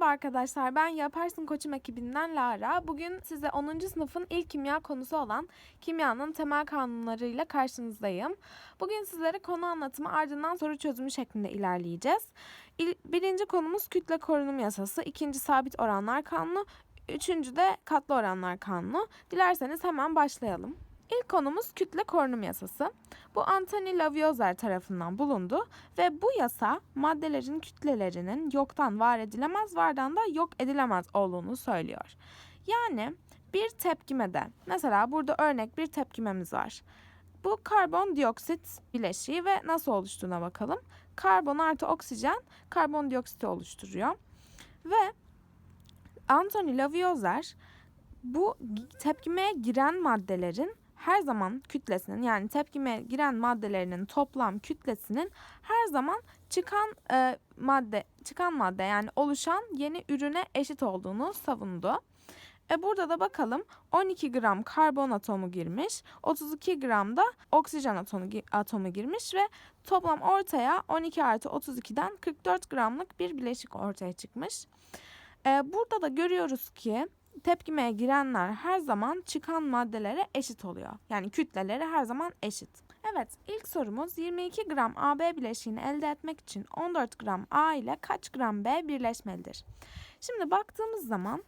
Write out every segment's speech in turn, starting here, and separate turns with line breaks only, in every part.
Merhaba arkadaşlar, ben Yaparsın Koçum ekibinden Lara. Bugün size 10. sınıfın ilk kimya konusu olan kimyanın temel kanunlarıyla karşınızdayım. Bugün sizlere konu anlatımı ardından soru çözümü şeklinde ilerleyeceğiz. İl- birinci konumuz kütle korunum yasası, ikinci sabit oranlar kanunu, üçüncü de katlı oranlar kanunu. Dilerseniz hemen başlayalım. İlk konumuz kütle korunum yasası. Bu Anthony Lavoisier tarafından bulundu ve bu yasa maddelerin kütlelerinin yoktan var edilemez, vardan da yok edilemez olduğunu söylüyor. Yani bir tepkimede, mesela burada örnek bir tepkimemiz var. Bu karbondioksit bileşiği ve nasıl oluştuğuna bakalım. Karbon artı oksijen karbondioksiti oluşturuyor. Ve Anthony Lavoisier bu tepkimeye giren maddelerin her zaman kütlesinin yani tepkime giren maddelerinin toplam kütlesinin her zaman çıkan e, madde çıkan madde yani oluşan yeni ürüne eşit olduğunu savundu. E burada da bakalım 12 gram karbon atomu girmiş, 32 gram da oksijen atomu, atomu girmiş ve toplam ortaya 12 artı 32'den 44 gramlık bir bileşik ortaya çıkmış. E, burada da görüyoruz ki tepkimeye girenler her zaman çıkan maddelere eşit oluyor. Yani kütleleri her zaman eşit. Evet ilk sorumuz 22 gram AB bileşiğini elde etmek için 14 gram A ile kaç gram B birleşmelidir? Şimdi baktığımız zaman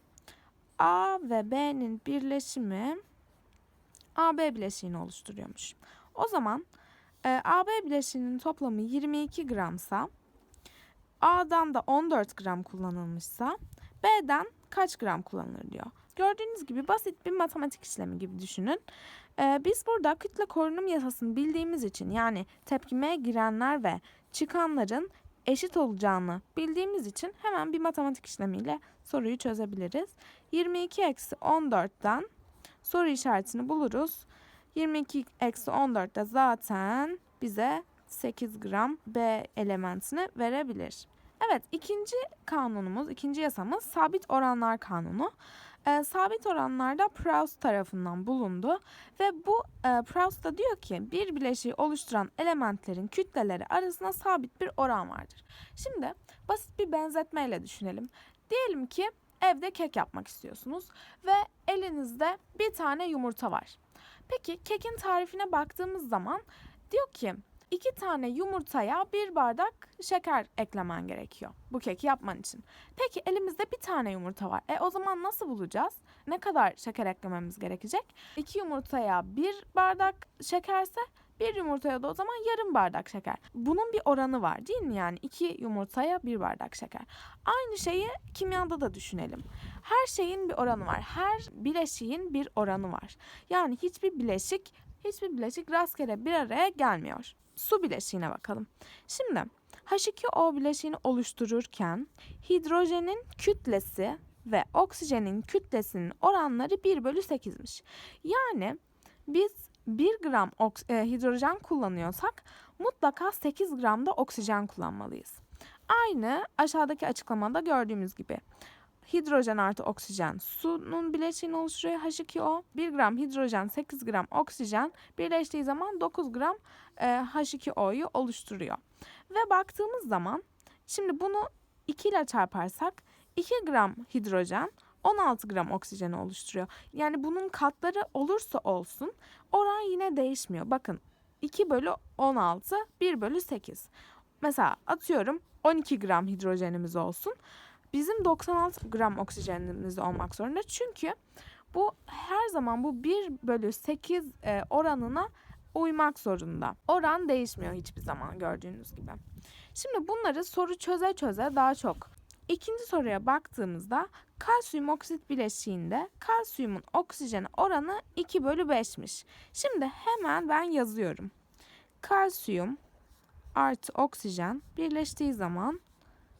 A ve B'nin birleşimi AB bileşiğini oluşturuyormuş. O zaman e, AB bileşiğinin toplamı 22 gramsa A'dan da 14 gram kullanılmışsa B'den kaç gram kullanılır diyor. Gördüğünüz gibi basit bir matematik işlemi gibi düşünün. Ee, biz burada kütle korunum yasasını bildiğimiz için yani tepkimeye girenler ve çıkanların eşit olacağını bildiğimiz için hemen bir matematik işlemiyle soruyu çözebiliriz. 22 eksi 14'ten soru işaretini buluruz. 22 eksi 14 de zaten bize 8 gram B elementini verebilir. Evet ikinci kanunumuz, ikinci yasamız sabit oranlar kanunu. E, sabit oranlarda Proust tarafından bulundu ve bu e, Proust da diyor ki bir bileşiği oluşturan elementlerin kütleleri arasında sabit bir oran vardır. Şimdi basit bir benzetmeyle düşünelim. Diyelim ki evde kek yapmak istiyorsunuz ve elinizde bir tane yumurta var. Peki kekin tarifine baktığımız zaman diyor ki iki tane yumurtaya bir bardak şeker eklemen gerekiyor bu keki yapman için. Peki elimizde bir tane yumurta var. E o zaman nasıl bulacağız? Ne kadar şeker eklememiz gerekecek? İki yumurtaya bir bardak şekerse bir yumurtaya da o zaman yarım bardak şeker. Bunun bir oranı var değil mi? Yani iki yumurtaya bir bardak şeker. Aynı şeyi kimyada da düşünelim. Her şeyin bir oranı var. Her bileşiğin bir oranı var. Yani hiçbir bileşik hiçbir bileşik rastgele bir araya gelmiyor su bileşiğine bakalım. Şimdi H2O bileşiğini oluştururken hidrojenin kütlesi ve oksijenin kütlesinin oranları 1 bölü 8'miş. Yani biz 1 gram e, hidrojen kullanıyorsak mutlaka 8 gram da oksijen kullanmalıyız. Aynı aşağıdaki açıklamada gördüğümüz gibi hidrojen artı oksijen sunun bileşiğini oluşturuyor H2O. 1 gram hidrojen 8 gram oksijen birleştiği zaman 9 gram e, H2O'yu oluşturuyor. Ve baktığımız zaman şimdi bunu 2 ile çarparsak 2 gram hidrojen 16 gram oksijeni oluşturuyor. Yani bunun katları olursa olsun oran yine değişmiyor. Bakın 2 bölü 16 1 bölü 8. Mesela atıyorum 12 gram hidrojenimiz olsun. Bizim 96 gram oksijenimiz olmak zorunda. Çünkü bu her zaman bu 1 bölü 8 e, oranına uymak zorunda. Oran değişmiyor hiçbir zaman gördüğünüz gibi. Şimdi bunları soru çöze çöze daha çok. İkinci soruya baktığımızda kalsiyum oksit bileşiğinde kalsiyumun oksijene oranı 2 bölü 5'miş. Şimdi hemen ben yazıyorum. Kalsiyum artı oksijen birleştiği zaman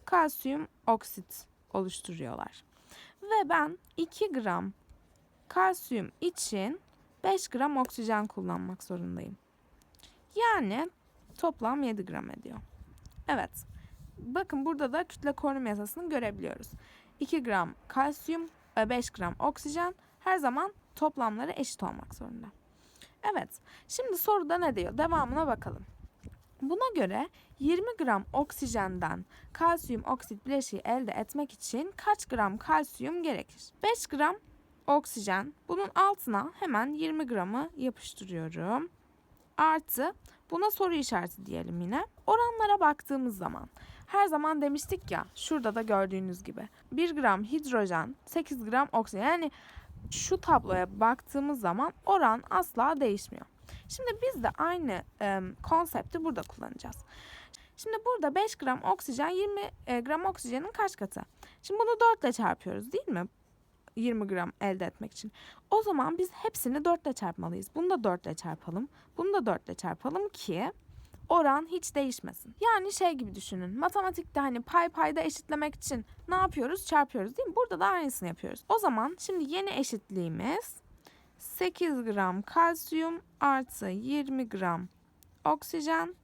kalsiyum oksit oluşturuyorlar. Ve ben 2 gram kalsiyum için 5 gram oksijen kullanmak zorundayım. Yani toplam 7 gram ediyor. Evet. Bakın burada da kütle korunum yasasını görebiliyoruz. 2 gram kalsiyum ve 5 gram oksijen her zaman toplamları eşit olmak zorunda. Evet. Şimdi soruda ne diyor? Devamına bakalım. Buna göre 20 gram oksijenden kalsiyum oksit bileşiği elde etmek için kaç gram kalsiyum gerekir? 5 gram oksijen. Bunun altına hemen 20 gramı yapıştırıyorum. Artı buna soru işareti diyelim yine. Oranlara baktığımız zaman her zaman demiştik ya şurada da gördüğünüz gibi 1 gram hidrojen 8 gram oksijen yani şu tabloya baktığımız zaman oran asla değişmiyor. Şimdi biz de aynı e, konsepti burada kullanacağız. Şimdi burada 5 gram oksijen 20 e, gram oksijenin kaç katı? Şimdi bunu 4 ile çarpıyoruz değil mi? 20 gram elde etmek için. O zaman biz hepsini 4 ile çarpmalıyız. Bunu da 4 ile çarpalım. Bunu da 4 ile çarpalım ki oran hiç değişmesin. Yani şey gibi düşünün. Matematikte hani pay payda eşitlemek için ne yapıyoruz? Çarpıyoruz değil mi? Burada da aynısını yapıyoruz. O zaman şimdi yeni eşitliğimiz 8 gram kalsiyum artı 20 gram oksijen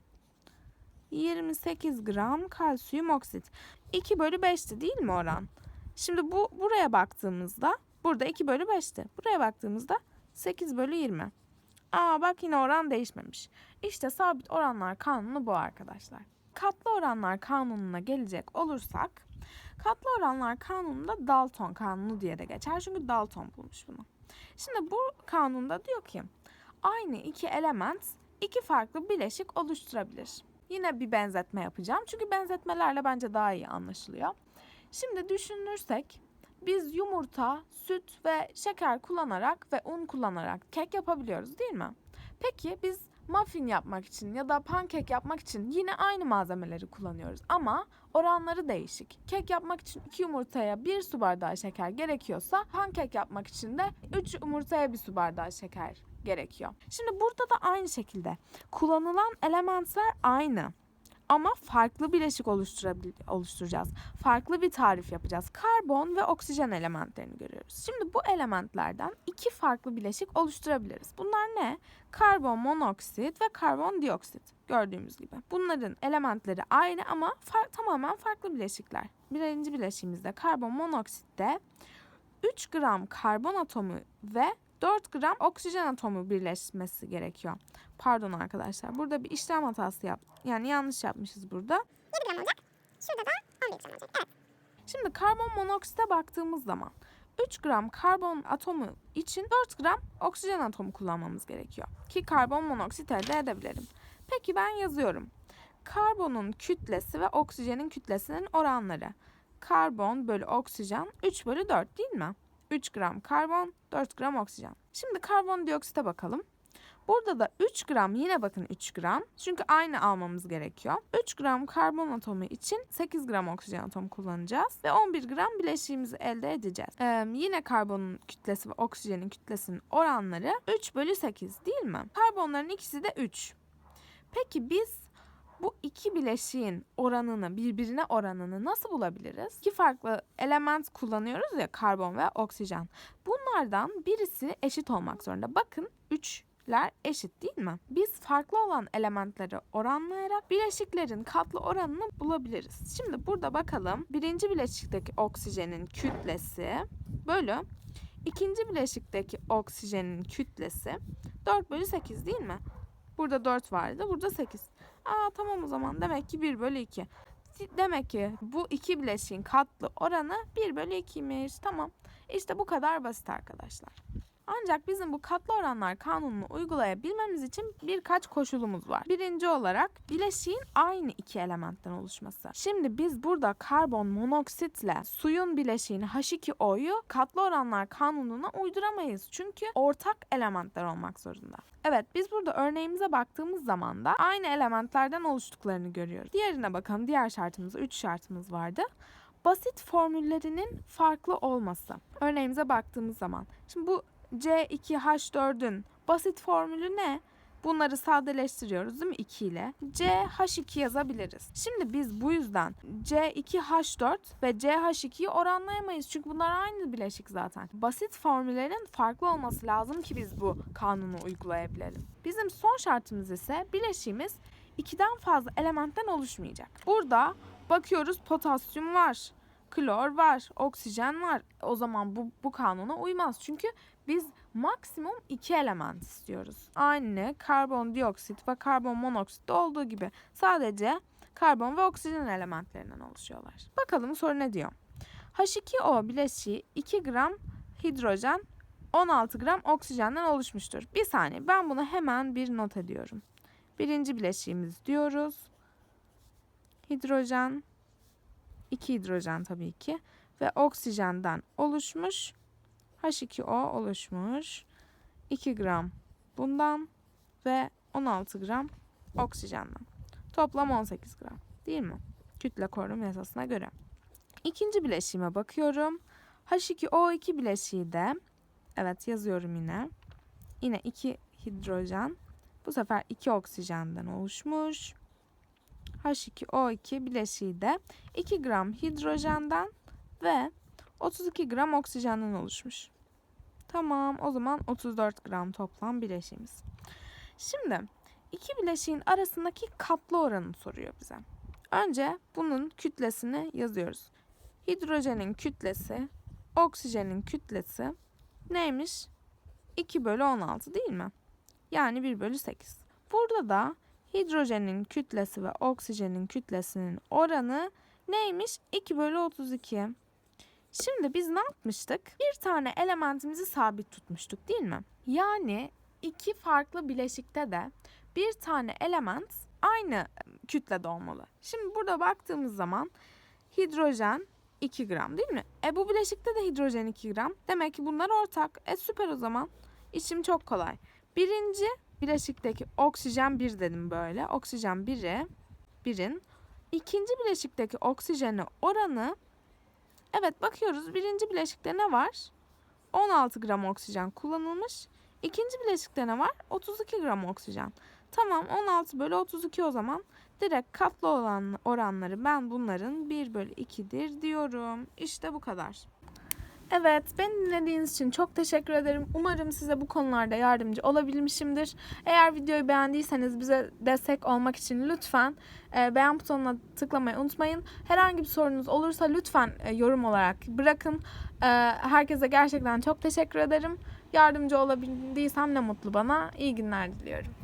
28 gram kalsiyum oksit. 2 bölü 5'ti değil mi oran? Şimdi bu buraya baktığımızda burada 2 bölü 5'ti. Buraya baktığımızda 8 bölü 20. Aa bak yine oran değişmemiş. İşte sabit oranlar kanunu bu arkadaşlar. Katlı oranlar kanununa gelecek olursak katlı oranlar kanununda Dalton kanunu diye de geçer. Çünkü Dalton bulmuş bunu. Şimdi bu kanunda diyor ki aynı iki element iki farklı bileşik oluşturabilir. Yine bir benzetme yapacağım. Çünkü benzetmelerle bence daha iyi anlaşılıyor. Şimdi düşünürsek biz yumurta, süt ve şeker kullanarak ve un kullanarak kek yapabiliyoruz değil mi? Peki biz muffin yapmak için ya da pankek yapmak için yine aynı malzemeleri kullanıyoruz ama oranları değişik. Kek yapmak için 2 yumurtaya 1 su bardağı şeker gerekiyorsa pankek yapmak için de 3 yumurtaya 1 su bardağı şeker gerekiyor. Şimdi burada da aynı şekilde kullanılan elementler aynı. Ama farklı bileşik oluşturacağız. Farklı bir tarif yapacağız. Karbon ve oksijen elementlerini görüyoruz. Şimdi bu elementlerden iki farklı bileşik oluşturabiliriz. Bunlar ne? Karbon monoksit ve karbon dioksit. Gördüğümüz gibi. Bunların elementleri aynı ama far tamamen farklı bileşikler. Birinci bileşiğimizde karbon monoksitte 3 gram karbon atomu ve 4 gram oksijen atomu birleşmesi gerekiyor. Pardon arkadaşlar. Burada bir işlem hatası yap. Yani yanlış yapmışız burada.
7 gram olacak. Şurada da 11 gram olacak. Evet.
Şimdi karbon monoksite baktığımız zaman 3 gram karbon atomu için 4 gram oksijen atomu kullanmamız gerekiyor. Ki karbon monoksit elde edebilirim. Peki ben yazıyorum. Karbonun kütlesi ve oksijenin kütlesinin oranları. Karbon bölü oksijen 3 bölü 4 değil mi? 3 gram karbon, 4 gram oksijen. Şimdi karbondioksite bakalım. Burada da 3 gram yine bakın 3 gram. Çünkü aynı almamız gerekiyor. 3 gram karbon atomu için 8 gram oksijen atomu kullanacağız. Ve 11 gram bileşiğimizi elde edeceğiz. Ee, yine karbonun kütlesi ve oksijenin kütlesinin oranları 3 bölü 8 değil mi? Karbonların ikisi de 3. Peki biz bu iki bileşiğin oranını, birbirine oranını nasıl bulabiliriz? İki farklı element kullanıyoruz ya karbon ve oksijen. Bunlardan birisi eşit olmak zorunda. Bakın 3 eşit değil mi? Biz farklı olan elementleri oranlayarak bileşiklerin katlı oranını bulabiliriz. Şimdi burada bakalım birinci bileşikteki oksijenin kütlesi bölü ikinci bileşikteki oksijenin kütlesi 4 bölü 8 değil mi? Burada 4 vardı burada 8. Aa tamam o zaman demek ki 1 bölü 2. Demek ki bu iki bileşiğin katlı oranı 1 bölü 2'ymiş. Tamam. İşte bu kadar basit arkadaşlar. Ancak bizim bu katlı oranlar kanununu uygulayabilmemiz için birkaç koşulumuz var. Birinci olarak bileşiğin aynı iki elementten oluşması. Şimdi biz burada karbon monoksitle suyun bileşiğini H2O'yu katlı oranlar kanununa uyduramayız. Çünkü ortak elementler olmak zorunda. Evet biz burada örneğimize baktığımız zaman da aynı elementlerden oluştuklarını görüyoruz. Diğerine bakalım. Diğer şartımız 3 şartımız vardı basit formüllerinin farklı olması. Örneğimize baktığımız zaman. Şimdi bu C2H4'ün basit formülü ne? Bunları sadeleştiriyoruz değil mi 2 ile? CH2 yazabiliriz. Şimdi biz bu yüzden C2H4 ve CH2'yi oranlayamayız. Çünkü bunlar aynı bileşik zaten. Basit formüllerin farklı olması lazım ki biz bu kanunu uygulayabilelim. Bizim son şartımız ise bileşiğimiz ikiden fazla elementten oluşmayacak. Burada bakıyoruz potasyum var, klor var, oksijen var. O zaman bu, bu kanuna uymaz. Çünkü Biz maksimum iki element istiyoruz. Aynı karbondioksit ve karbon monoksitte olduğu gibi. Sadece karbon ve oksijen elementlerinden oluşuyorlar. Bakalım soru ne diyor? H2O bileşiği 2 gram hidrojen 16 gram oksijenden oluşmuştur. Bir saniye ben bunu hemen bir not ediyorum. Birinci bileşiğimiz diyoruz. Hidrojen, 2 hidrojen tabii ki ve oksijenden oluşmuş. H2O oluşmuş. 2 gram bundan ve 16 gram oksijenden. Toplam 18 gram değil mi? Kütle korunum yasasına göre. İkinci bileşiğime bakıyorum. H2O2 bileşiği de evet yazıyorum yine. Yine 2 hidrojen. Bu sefer 2 oksijenden oluşmuş. H2O2 bileşiği de 2 gram hidrojenden ve 32 gram oksijenden oluşmuş. Tamam o zaman 34 gram toplam bileşiğimiz. Şimdi iki bileşiğin arasındaki katlı oranı soruyor bize. Önce bunun kütlesini yazıyoruz. Hidrojenin kütlesi, oksijenin kütlesi neymiş? 2 bölü 16 değil mi? Yani 1 bölü 8. Burada da hidrojenin kütlesi ve oksijenin kütlesinin oranı neymiş? 2 bölü 32. Şimdi biz ne yapmıştık? Bir tane elementimizi sabit tutmuştuk değil mi? Yani iki farklı bileşikte de bir tane element aynı kütlede olmalı. Şimdi burada baktığımız zaman hidrojen 2 gram değil mi? E bu bileşikte de hidrojen 2 gram. Demek ki bunlar ortak. E süper o zaman. İşim çok kolay. Birinci bileşikteki oksijen 1 dedim böyle. Oksijen 1'i 1'in ikinci bileşikteki oksijeni oranı Evet bakıyoruz birinci bileşikte ne var? 16 gram oksijen kullanılmış. İkinci bileşikte ne var? 32 gram oksijen. Tamam 16 bölü 32 o zaman. Direkt katlı olan oranları ben bunların 1 bölü 2'dir diyorum. İşte bu kadar. Evet, beni dinlediğiniz için çok teşekkür ederim. Umarım size bu konularda yardımcı olabilmişimdir. Eğer videoyu beğendiyseniz bize destek olmak için lütfen e, beğen butonuna tıklamayı unutmayın. Herhangi bir sorunuz olursa lütfen e, yorum olarak bırakın. E, herkese gerçekten çok teşekkür ederim. Yardımcı olabildiysem ne mutlu bana. İyi günler diliyorum.